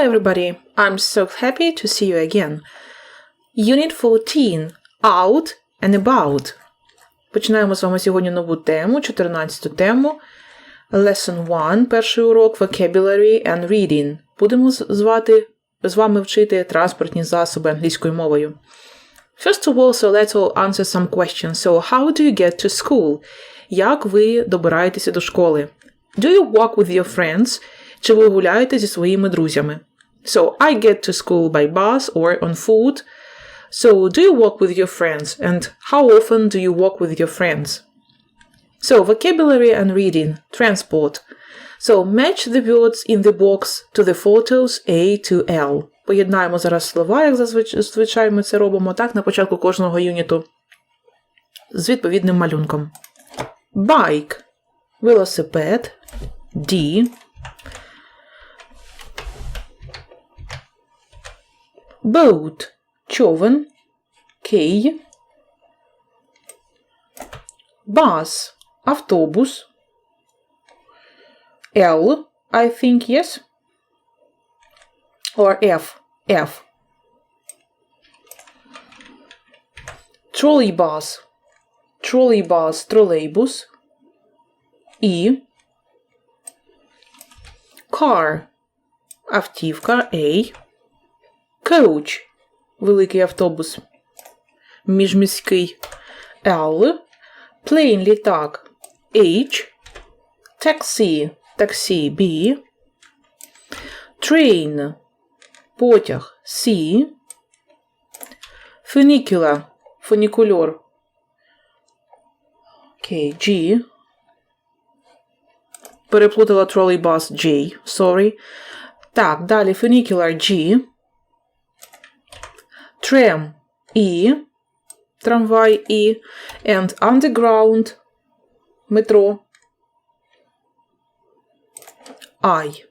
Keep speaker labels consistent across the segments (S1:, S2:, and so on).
S1: everybody. I'm so happy to see you again. Unit 14. Out and about. Починаємо з вами сьогодні нову тему, 14 тему. Lesson 1, перший урок Vocabulary and Reading. Будемо звати, з вами вчити транспортні засоби англійською мовою. First of all, so let's all answer some questions. So, how do you get to school? Як ви добираєтеся до школи? Do you walk with your friends? Чи ви гуляєте зі своїми друзями? So, I get to school by bus or on foot. So, do you walk with your friends? And how often do you walk with your friends? So, vocabulary and reading, transport. So, match the words in the box to the photos A to L. Поєднаємо зараз слова, як зазвич- зазвичай ми це робимо так на початку кожного юніту з відповідним малюнком. Bike – велосипед, D. Boat – човен, K. Bus – автобус, L, I think, yes? Or F, F. Trolleybus, trolleybus, тролейбус, E. Car, автівка, A. Coach, великий автобус, міжміський, L. Plane, літак, H. Taxi, таксі, B. Train, потяг, C. Funicular, фунікульор. Окей, G. Переплутала тролейбус J, sorry. Так, далі funicular G. Tram E. Трамвай E. And underground метро I.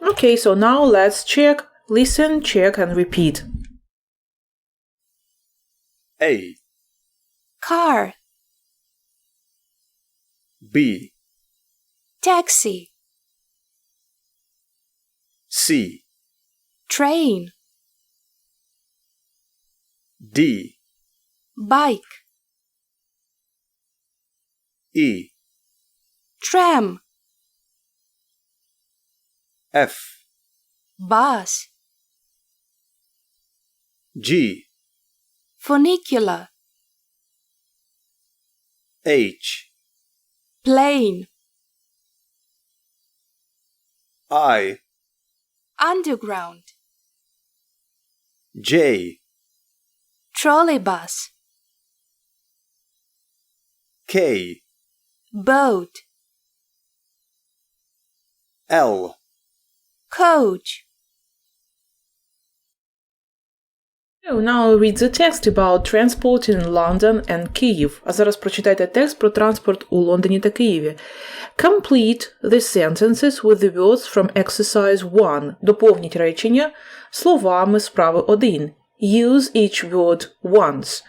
S1: Okay, so now let's check, listen, check, and repeat.
S2: A,
S3: car,
S2: B,
S3: taxi,
S2: C,
S3: train,
S2: D,
S3: bike,
S2: E,
S3: tram,
S2: F,
S3: bus,
S2: G,
S3: funicular,
S2: H,
S3: plane,
S2: I,
S3: underground,
S2: J,
S3: trolleybus,
S2: K,
S3: boat,
S2: L,
S3: coach,
S1: So now read the text about transport in London and Kyiv. А зараз прочитайте текст про транспорт у Лондоні та Києві. Complete the sentences with the words from exercise 1. Доповніть речення словами справи 1. Use each word once.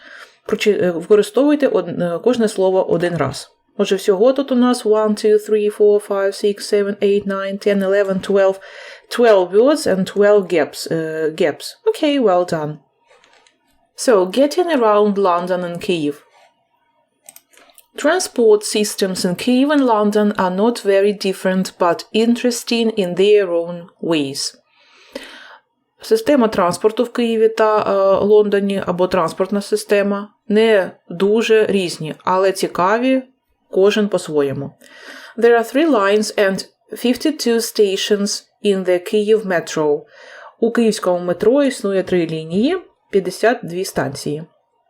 S1: Прочи- е, Використовуйте од- е, кожне слово один раз. Отже, всього тут у нас 1, 2, 3, 4, 5, 6, 7, 8, 9, 10, 11, 12. 12 words and 12 gaps. е, gaps. Okay, well done. So, getting around London and Kyiv. Transport systems in Kyiv and London are not very different but interesting in their own ways. Система транспорту в Києві та е, Лондоні або транспортна система не дуже різні, але цікаві кожен по-своєму. There are three lines and 52 stations in the Kyiv Metro. У київському метро існує три лінії, 52 станції.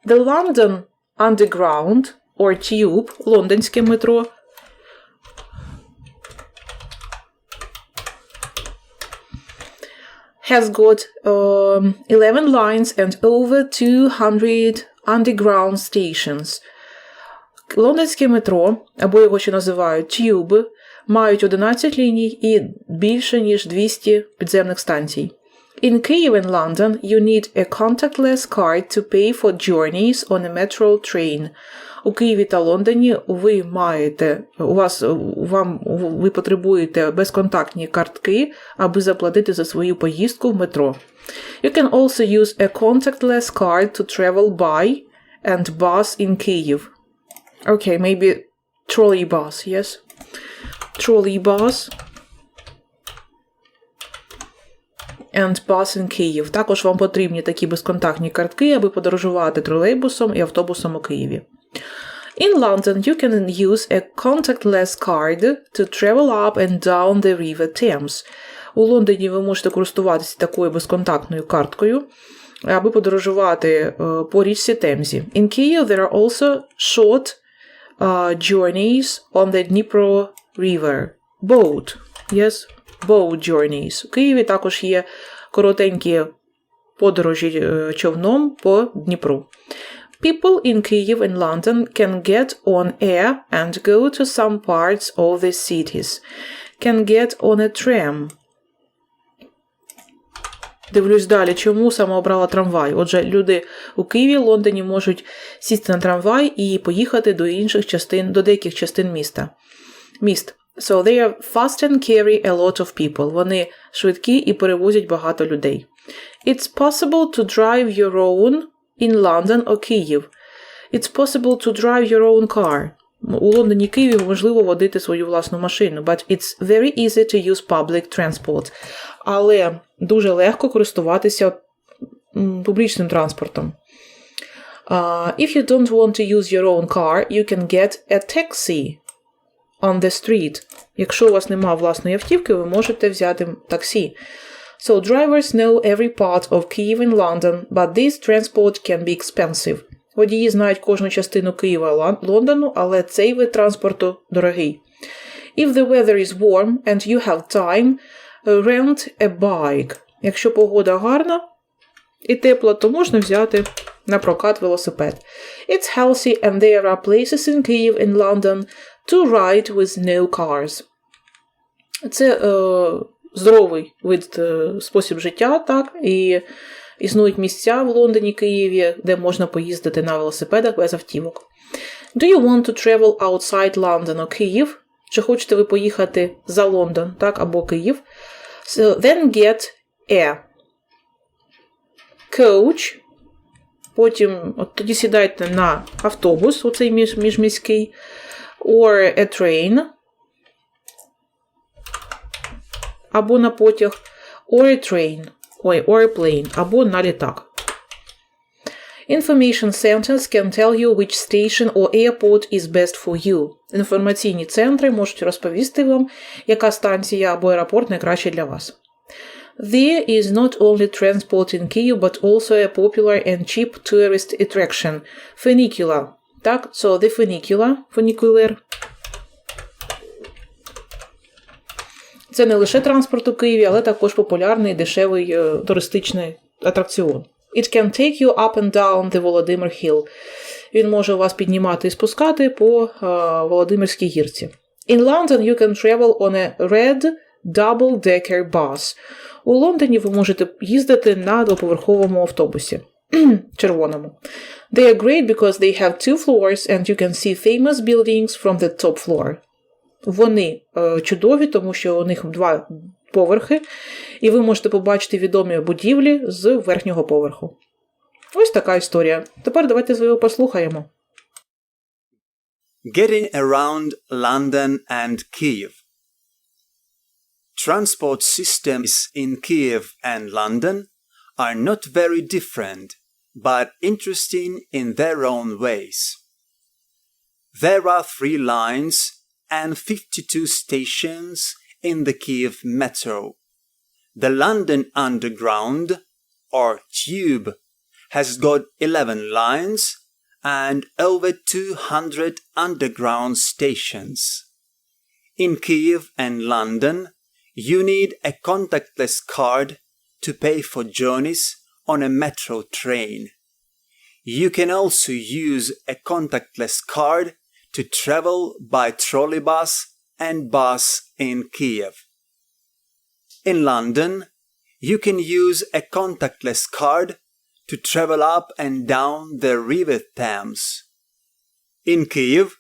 S1: The London Underground or Tube, лондонське метро, has got um, 11 lines and over 200 underground stations. Лондонське метро, або його ще називають Tube, мають 11 ліній і більше ніж 200 підземних станцій. In Kyiv and London, you need a contactless card to pay for journeys on a metro train. У Києві та Лондоні ви маєте у вас вам ви потребуєте безконтактні картки, аби заплатити за свою поїздку в метро. You can also use a contactless card to travel by and bus in Kyiv. Okay, maybe trolley bus, yes. Trolley bus and bus in Kyiv. Також вам потрібні такі безконтактні картки, аби подорожувати тролейбусом і автобусом у Києві. In London, you can use a contactless card to travel up and down the River Thames. У Лондоні ви можете користуватися такою безконтактною карткою, аби подорожувати е, по річці Темзі. In Kyiv, there are also short uh, journeys on the Dnipro River. Boat. Yes, boat journeys. У Києві також є коротенькі подорожі е, човном по Дніпру. People in Kyiv and London can get on air and go to some parts of the cities. Can get on a tram. Дивлюсь далі, чому саме обрала трамвай. Отже, люди у Києві, Лондоні можуть сісти на трамвай і поїхати до інших частин, до деяких частин міста. Міст. So they are fast and carry a lot of people. Вони швидкі і перевозять багато людей. It's possible to drive your own in London or Kyiv. It's possible to drive your own car. У Лондоні Києві можливо водити свою власну машину, but it's very easy to use public transport. Але дуже легко користуватися публічним транспортом. Uh, if you don't want to use your own car, you can get a taxi on the street. Якщо у вас немає власної автівки, ви можете взяти таксі. So drivers know every part of Kyiv and London, but this transport can be expensive. Водії знають кожну частину Києва Лондону, але цей вид транспорту дорогий. If the weather is warm and you have time, rent a bike. Якщо погода гарна і тепла, то можна взяти на прокат велосипед. It's healthy and there are places in Kyiv and London to ride with no cars. Це е, здоровий вид е, спосіб життя, так, і існують місця в Лондоні, Києві, де можна поїздити на велосипедах без автівок. Do you want to travel outside London or Kyiv? Чи хочете ви поїхати за Лондон, так, або Київ? So then get a coach. Потім от тоді сідайте на автобус, оцей між, міжміський, or a train, або на потяг, or a train, ой, or a plane, або на літак. Information centers can tell you which station or airport is best for you. Інформаційні центри можуть розповісти вам, яка станція або аеропорт найкраще для вас. There is not only transport in Kyiv, but also a popular and cheap tourist attraction – funicular. Так, so the funicular, funicular. Це не лише транспорт у Києві, але також популярний дешевий е, туристичний атракціон. It can take you up and down the Volodymyr Hill. Він може вас піднімати і спускати по е, Володимирській гірці. In London you can travel on a red double-decker bus. У Лондоні ви можете їздити на двоповерховому автобусі. Червоному. They are great because they have two floors and you can see famous buildings from the top floor. Вони е, чудові, тому що у них два поверхи, і ви можете побачити відомі будівлі з верхнього поверху. Ось така історія. Тепер давайте його послухаємо.
S2: Getting around London and Kiev. Transport systems in Kiev and London are not very different, but interesting in their own ways. There are three lines and 52 stations in the Kiev metro. The London Underground, or Tube, has got 11 lines and over 200 underground stations. In Kiev and London, you need a contactless card to pay for journeys on a metro train. You can also use a contactless card to travel by trolleybus and bus in Kiev. In London, you can use a contactless card to travel up and down the river Thames. In Kiev,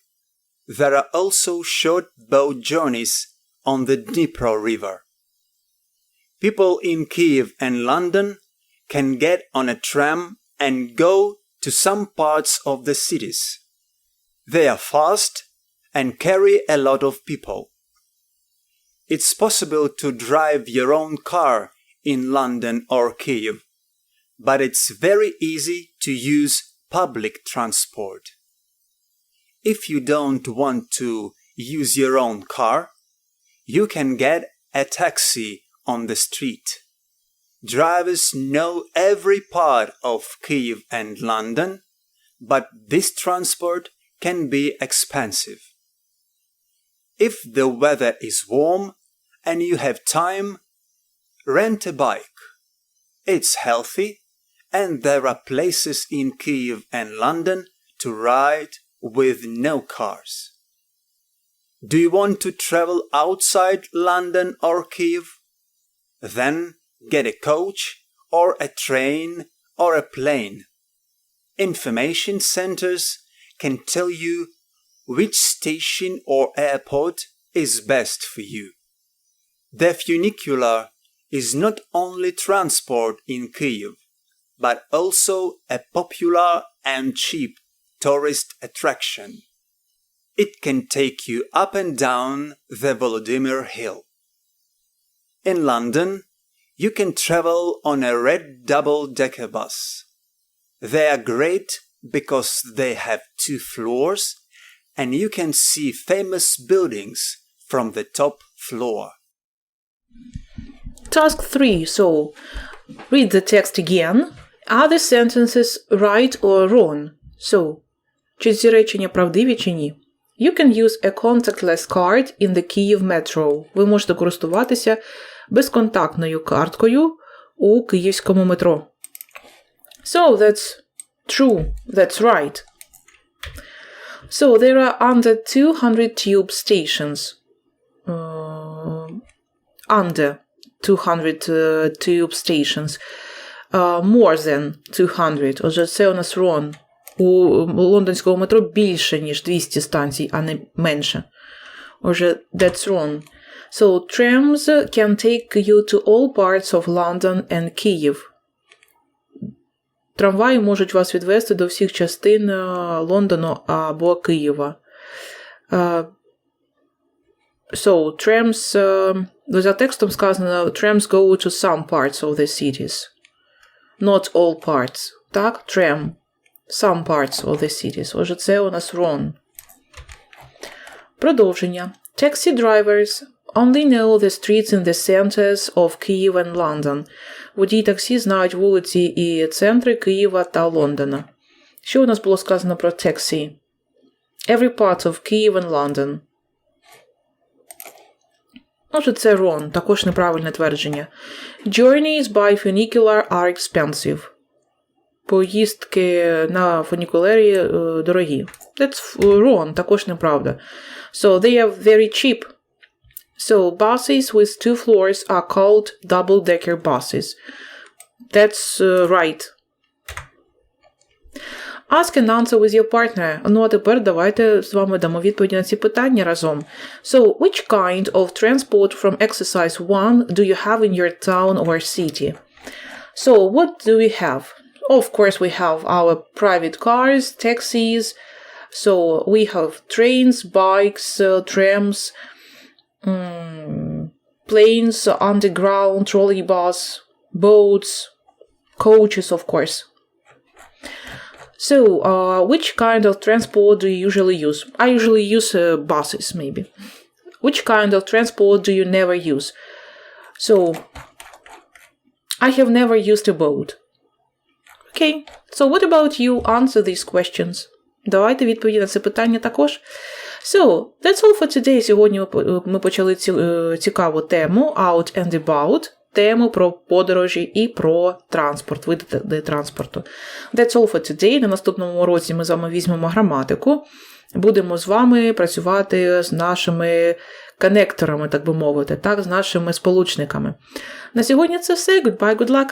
S2: there are also short boat journeys on the Dnipro River. People in Kiev and London can get on a tram and go to some parts of the cities. They are fast and carry a lot of people. It's possible to drive your own car in London or Kiev, but it's very easy to use public transport. If you don't want to use your own car, you can get a taxi on the street. Drivers know every part of Kiev and London, but this transport can be expensive. If the weather is warm and you have time, rent a bike. It's healthy and there are places in Kiev and London to ride with no cars. Do you want to travel outside London or Kiev? Then get a coach or a train or a plane. Information centers can tell you which station or airport is best for you. The funicular is not only transport in Kyiv, but also a popular and cheap tourist attraction. It can take you up and down the Volodymyr Hill. In London, you can travel on a red double decker bus. They are great because they have two floors and you can see famous buildings from the top floor.
S1: Task 3. So, read the text again. Are the sentences right or wrong? So, чи ці речення правдиві чи ні? You can use a contactless card in the Kyiv Metro. Ви можете користуватися безконтактною карткою у київському метро. So, that's true. That's right. So, there are under 200 tube stations. Uh, under 200 uh, tube stations. Uh, more than 200. Отже, це у нас wrong. У лондонського метро більше, ніж 200 станцій, а не менше. Отже, that's wrong. So, trams can take you to all parts of London and Kyiv. Трамваї можуть вас відвести до всіх частин е, Лондону або Києва. Е, So, trams, е, за текстом сказано, trams go to some parts of the cities. Not all parts. Так, tram. Some parts of the cities. Отже, це у нас wrong. Продовження. Taxi drivers only know the streets in the centers of Kyiv and London. Водії таксі знають вулиці і центри Києва та Лондона. Що у нас було сказано про taxi? Every part of Kyiv and London. Отже, це wrong, також неправильне твердження. Journeys by funicular are expensive. Поїздки на фунікулері е, дорогі. That's wrong, також неправда. So they are very cheap. So buses with two floors are called double-decker buses. That's uh, right. Ask and answer with your partner. Ну а тепер давайте з вами дамо відповіді на ці питання разом. So, which kind of transport from exercise 1 do you have in your town or city? So, what do we have? Of course, we have our private cars, taxis. So, we have trains, bikes, uh, trams, mm, planes, underground, trolleybus, boats, coaches, of course. So, uh, which kind of transport do you usually use? I usually use uh, buses, maybe. Which kind of transport do you never use? So, I have never used a boat. Okay, so what about you answer these questions? Давайте відповіді на це питання також. So, that's all for today. Сьогодні ми- ми почали е, цікаву тему Out and About. Тему про подорожі і про транспорт, види транспорту. That's all for today. На наступному уроці ми з вами візьмемо граматику. Будемо з вами працювати з нашими конекторами, так би мовити, так, з нашими сполучниками. На сьогодні це все. Goodbye, good luck!